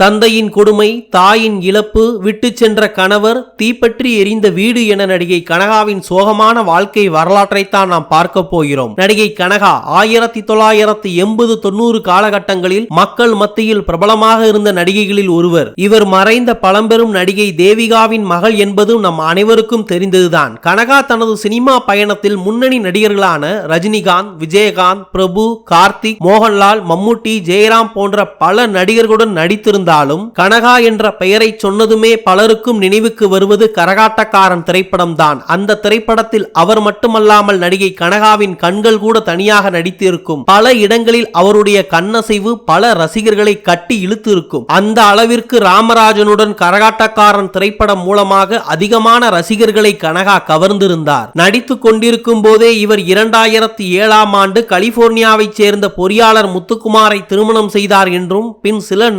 தந்தையின் கொடுமை தாயின் இழப்பு விட்டு சென்ற கணவர் தீப்பற்றி எரிந்த வீடு என நடிகை கனகாவின் சோகமான வாழ்க்கை வரலாற்றைத்தான் நாம் பார்க்க போகிறோம். நடிகை கனகா ஆயிரத்தி தொள்ளாயிரத்தி எண்பது தொண்ணூறு காலகட்டங்களில் மக்கள் மத்தியில் பிரபலமாக இருந்த நடிகைகளில் ஒருவர். இவர் மறைந்த பழம்பெரும் நடிகை தேவிகாவின் மகள் என்பதும் நம் அனைவருக்கும் தெரிந்ததுதான். கனகா தனது சினிமா பயணத்தில் முன்னணி நடிகர்களான ரஜினிகாந்த் விஜயகாந்த் பிரபு கார்த்திக் மோகன்லால் மம்முட்டி ஜெயராம் போன்ற பல நடிகர்களுடன் இருந்தாலும் கனகா என்ற பெயரை சொன்னதுமே பலருக்கும் நினைவுக்கு வருவது கரகாட்டக்காரன் திரைப்படம் தான் அந்த திரைப்படத்தில் அவர் மட்டுமல்லாமல் நடிகை கனகாவின் கண்கள் கூட தனியாக நடித்திருக்கும். பல இடங்களில் அவருடைய கண்ணசைவு பல ரசிகர்களை கட்டி இழுத்து இருக்கும் அந்த அளவிற்கு ராமராஜனுடன் கரகாட்டக்காரன் திரைப்படம் மூலமாக அதிகமான ரசிகர்களை கனகா கவர்ந்திருந்தார். நடித்துக் கொண்டிருக்கும் போதே இவர் இரண்டாயிரத்தி ஏழாம் ஆண்டு கலிபோர்னியாவைச் சேர்ந்த பொறியாளர் முத்துக்குமாரை திருமணம் செய்தார் என்றும் பின் சில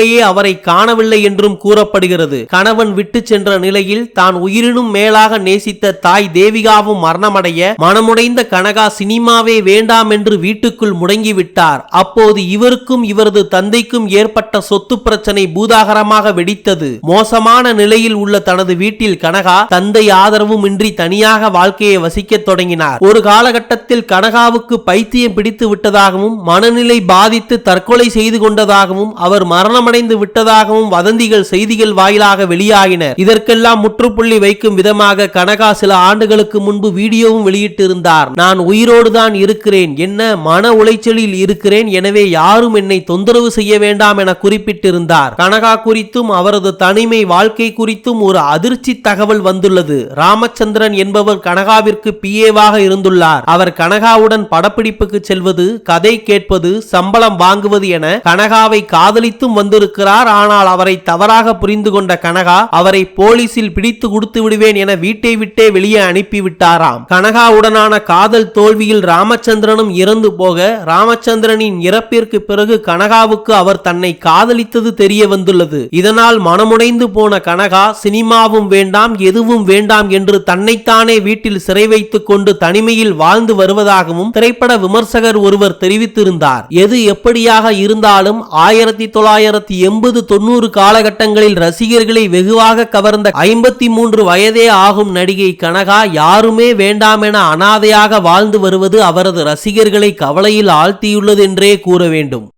நாட்களிலேயே அவரை காணவில்லை என்றும் கூறப்படுகிறது. கணவன் விட்டு சென்ற நிலையில் தான் உயிரினும் மேலாக நேசித்த தாய் தேவிகாவும் மரணமடைய மனமுடைந்த கனகா சினிமாவே வேண்டாம் என்று வீட்டுக்குள் முடங்கிவிட்டார். அப்போது இவருக்கும் இவரது தந்தைக்கும் ஏற்பட்ட சொத்து பிரச்சனை பூதாகரமாக வெடித்தது. மோசமான நிலையில் உள்ள தனது வீட்டில் கனகா தந்தை ஆதரவும் இன்றி தனியாக வாழ்க்கையை வசிக்கத் தொடங்கினார். ஒரு காலகட்டத்தில் கனகாவுக்கு பைத்தியம் பிடித்து விட்டதாகவும் மனநிலை பாதித்து தற்கொலை செய்து கொண்டதாகவும் அவர் மரணம் மரணமடைந்து விட்டதாகவும் வதந்திகள் செய்திகள் வாயிலாக வெளியாகின. இதற்கெல்லாம் முற்றுப்புள்ளி வைக்கும் விதமாக கனகா சில ஆண்டுகளுக்கு முன்பு வீடியோவும் வெளியிட்டிருந்தார். நான் உயிரோடு தான் இருக்கிறேன். என்ன மன உளைச்சலில் இருக்கிறேன் எனவே யாரும் என்னை தொந்தரவு செய்ய வேண்டாம் என குறிப்பிட்டிருந்தார். கனகா குறித்தும் அவரது தனிமை வாழ்க்கை குறித்தும் ஒரு அதிர்ச்சி தகவல் வந்துள்ளது. ராமச்சந்திரன் என்பவர் கனகாவிற்கு பிஏவாக இருந்துள்ளார். அவர் கனகாவுடன் படப்பிடிப்புக்கு செல்வது கதை கேட்பது சம்பளம் வாங்குவது என கனகாவை காதலித்தும் வந்து கொண்டிருக்கிறார். ஆனால் அவரை தவறாக புரிந்து கொண்ட கனகா அவரை போலீசில் பிடித்து கொடுத்து விடுவேன் என வீட்டை விட்டே வெளியே அனுப்பிவிட்டாராம். கனகாவுடனான காதல் தோல்வியில் ராமச்சந்திரனும் இறந்து போக ராமச்சந்திரனின் இறப்பிற்கு பிறகு கனகாவுக்கு அவர் தன்னை காதலித்தது தெரிய வந்துள்ளது. இதனால் மனமுடைந்து போன கனகா சினிமாவும் வேண்டாம் எதுவும் வேண்டாம் என்று தன்னைத்தானே வீட்டில் சிறை வைத்துக் கொண்டு தனிமையில் வாழ்ந்து வருவதாகவும் திரைப்பட விமர்சகர் ஒருவர் தெரிவித்திருந்தார். எது எப்படியாக இருந்தாலும் ஆயிரத்தி தொள்ளாயிரத்தி தொள்ளாயிரத்தி எண்பது தொண்ணூறு காலகட்டங்களில் ரசிகர்களை வெகுவாக கவர்ந்த ஐம்பத்தி மூன்று வயதே ஆகும் நடிகை கனகா யாருமே வேண்டாம் என அனாதையாக வாழ்ந்து வருவது அவரது ரசிகர்களை கவலையில் ஆழ்த்தியுள்ளது என்றே கூற வேண்டும்.